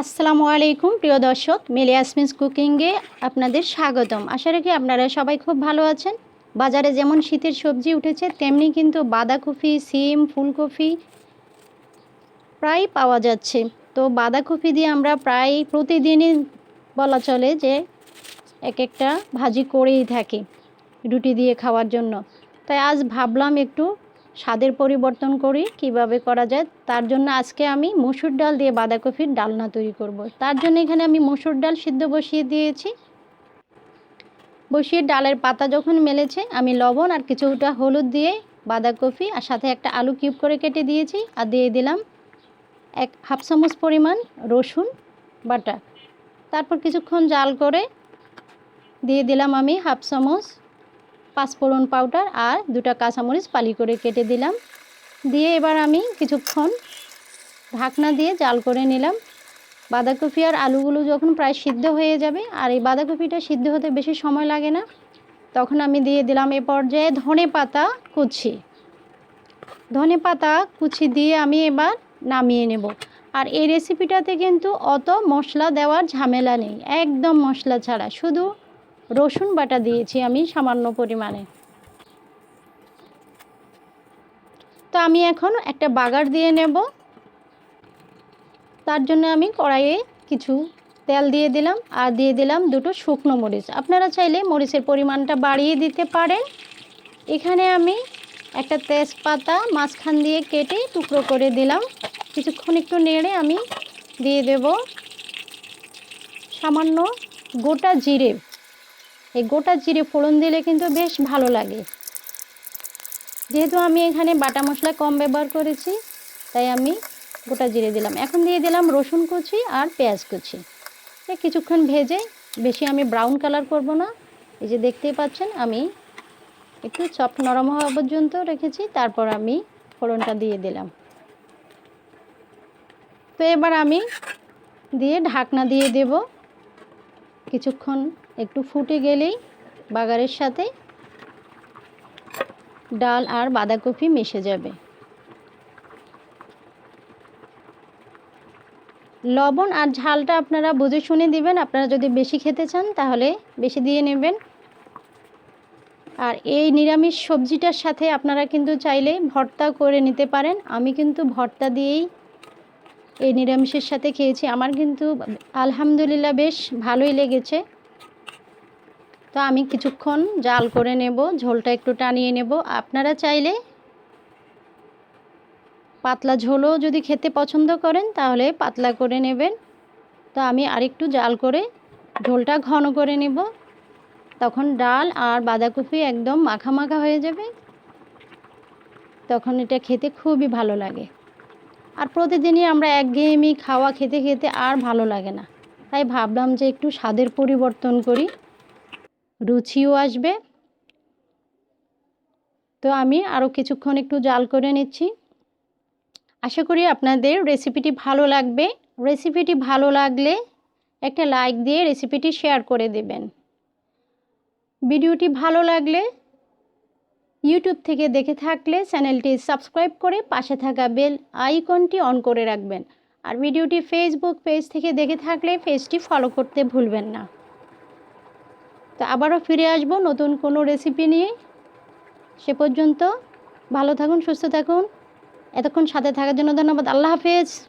আসসালামু আলাইকুম, প্রিয় দর্শক। মেলে কুকিংয়ে আপনাদের স্বাগতম। আশা রাখি আপনারা সবাই খুব ভালো আছেন। বাজারে যেমন শীতের সবজি উঠেছে, তেমনি কিন্তু বাঁধাকপি, সিম, ফুলকপি প্রায় পাওয়া যাচ্ছে। তো বাঁধাকপি দিয়ে আমরা প্রায় প্রতিদিনই বলা চলে যে এক একটা ভাজি করেই থাকি, রুটি দিয়ে খাওয়ার জন্য। তাই আজ ভাবলাম একটু স্বাদের পরিবর্তন করি, কীভাবে করা যায়, তার জন্য আজকে আমি মসুর ডাল দিয়ে বাঁধাকপির ডালনা তৈরি করব। তার জন্য এখানে আমি মসুর ডাল সিদ্ধ বসিয়ে দিয়েছি বসিয়ে ডালের পাতা যখন মেলেছে, আমি লবণ আর কিছুটা হলুদ দিয়ে বাঁধাকপি আর সাথে একটা আলু কিউব করে কেটে দিয়েছি আর দিয়ে দিলাম এক হাফ চামচ পরিমাণ রসুন বাটা তারপর কিছুক্ষণ জাল করে দিয়ে দিলাম আমি হাফ চামচ পাঁচফোড়ন পাউডার আর দুটা কাঁচামরিচ পালি করে কেটে দিলাম। দিয়ে এবার আমি কিছুক্ষণ ঢাকনা দিয়ে জাল করে নিলাম। বাঁধাকপি আর আলুগুলো যখন প্রায় সিদ্ধ হয়ে যাবে, আর এই বাঁধাকপিটা সিদ্ধ হতে বেশি সময় লাগে না, তখন আমি দিয়ে দিলাম এ পর্যায়ে ধনে পাতা কুচি। ধনে পাতা কুচি দিয়ে আমি এবার নামিয়ে নেব। আর এই রেসিপিটাতে কিন্তু অত মশলা দেওয়ার ঝামেলা নেই, একদম মশলা ছাড়া। শুধু রসুন বাটা দিয়েছি আমি সামান্য পরিমাণে। তো আমি এখন একটা বাগার দিয়ে নেব। তার জন্য আমি কড়াইয়ে কিছু তেল দিয়ে দিলাম আর দিয়ে দিলাম দুটো শুকনো মরিচ। আপনারা চাইলে মরিচের পরিমাণটা বাড়িয়ে দিতে পারেন। এখানে আমি একটা তেজপাতা মাঝখান দিয়ে কেটে টুকরো করে দিলাম। কিছুক্ষণ একটু নেড়ে আমি দিয়ে দেব সামান্য গোটা জিরে। এই গোটা জিরে ফোড়ন দিলে কিন্তু বেশ ভালো লাগে। যেহেতু আমি এখানে বাটা মশলা কম ব্যবহার করেছি, তাই আমি গোটা জিরে দিলাম। এখন দিয়ে দিলাম রসুন কুচি আর পেঁয়াজ কুচি। কিছুক্ষণ ভেজে বেশি আমি ব্রাউন কালার করব না। এই যে দেখতেই পাচ্ছেন, আমি একটু চপ নরম হওয়া পর্যন্ত রেখেছি, তারপর আমি ফোড়নটা দিয়ে দিলাম। তো এবার আমি দিয়ে ঢাকনা দিয়ে দেব। কিছুক্ষণ একটু ফুটে গেলেই বাগারের সাথে ডাল আর বাঁধাকপি মিশে যাবে। লবণ আর ঝালটা আপনারা বুঝে শুনে দিবেন, আপনারা যদি বেশি খেতে চান তাহলে বেশি দিয়ে নেবেন। আর এই নিরামিষ সবজিটার সাথে আপনারা কিন্তু চাইলে ভর্তা করে নিতে পারেন। আমি কিন্তু ভর্তা দিয়েই এই নিরামিষের সাথে খেয়েছি। আমার কিন্তু আলহামদুলিল্লাহ বেশ ভালোই লেগেছে। তো আমি কিছুক্ষণ জাল করে নেব, ঝোলটা একটু টানিয়ে নেব। আপনারা চাইলে পাতলা ঝোলও যদি খেতে পছন্দ করেন তাহলে পাতলা করে নেবেন। তো আমি আরেকটু জাল করে ঝোলটা ঘন করে নেব। তখন ডাল আর বাঁধাকপি একদম মাখা মাখা হয়ে যাবে। তখন এটা খেতে খুবই ভালো লাগে। আর প্রতিদিনই আমরা একঘেয়েমি খাওয়া খেতে খেতে আর ভালো লাগে না। তাই ভাবলাম যে একটু স্বাদের পরিবর্তন করি। রুচিও আসবে। তো আমি আরও কিছুক্ষণ একটু জাল করে নিচ্ছি। আশা করি আপনাদের রেসিপিটি ভালো লাগবে। রেসিপিটি ভালো লাগলে একটা লাইক দিয়ে রেসিপিটি শেয়ার করে দেবেন। ভিডিওটি ভালো লাগলে ইউটিউব থেকে দেখে থাকলে চ্যানেলটি সাবস্ক্রাইব করে পাশে থাকা বেল আইকনটি অন করে রাখবেন। আর ভিডিওটি ফেসবুক পেজ থেকে দেখে থাকলে পেজটি ফলো করতে ভুলবেন না। তো আবারও ফিরে আসব নতুন কোনো রেসিপি নিয়ে। সে পর্যন্ত ভালো থাকুন, সুস্থ থাকুন। এতক্ষণ সাথে থাকার জন্য ধন্যবাদ। আল্লাহ হাফেজ।